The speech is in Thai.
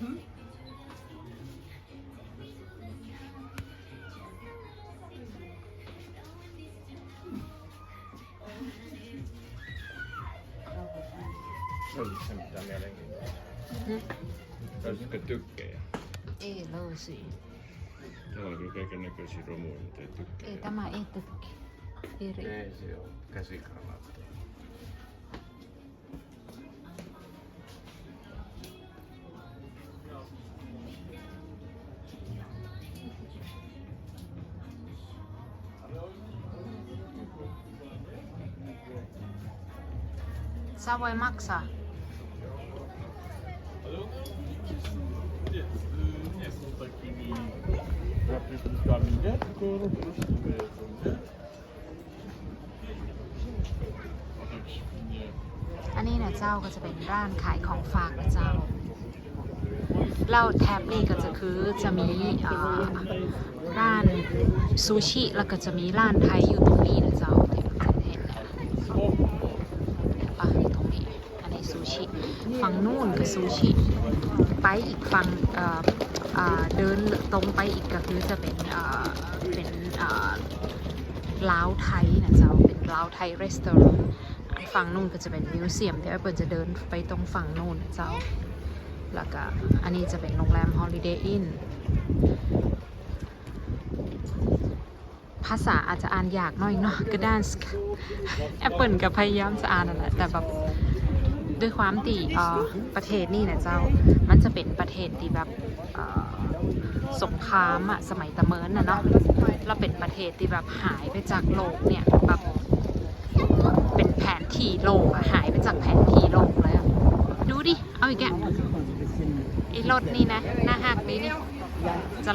Hmm? Öl sen pitää mielenkiintoa. Mm. Tämä on tykkejä. Ei loosi. Täällä on kyllä kaiken näköisiä romuja, mitä ei tykkää. Ei tämä ei tykkää. Ei se. Sä voi maksaa. อันนี้เนี่ยเจ้าก็จะเป็นร้านขายของฝากนะเจ้าแล้วแท็บนี่ก็จะคือจะมีอ่อร้านซูชิแล้วก็จะมีร้านไทยอยู่ตรงนี้นะเจ้าเดี๋ยวจะเห็นนะเห็นปะตรงนี้ อันนี้ซู ชิ ฝั่งนู่นก็ซูชิ ไปอีกฝั่งเเเดินตรงไปอีกก็คือจะเป็นเเป็นลาวไทยนะเจ้าเป็นลาวไทยรีสอร์ทฝั่งนู่นก็จะเป็นมิวเซียมเดี๋ยวเปิลจะเดินไปตรงฝั่งนู่นนะเจ้าแล้วก็อันนี้จะเป็นโรงแรม Holiday Inn ภาษาอาจจะอ่านยากน่อยเนาะกระดานแอปเปิลก็พยายามจะอ่านนั่นแหละแต่แบบ ด้วยความที่เอ่อประเทศนี่นะเจ้า มันจะเป็นประเทศที่แบบสงครามอะสมัยตะเมินนะเนาะเราเป็นประเทศที่แบบหายไปจากโลกเนี่ยแบบเป็นแผนที่โลกอะหายไปจากแผนที่โลกเลยดูดิ เอาอีกแกไอ้รถนี่นะหน้าหักนี่นี่จะ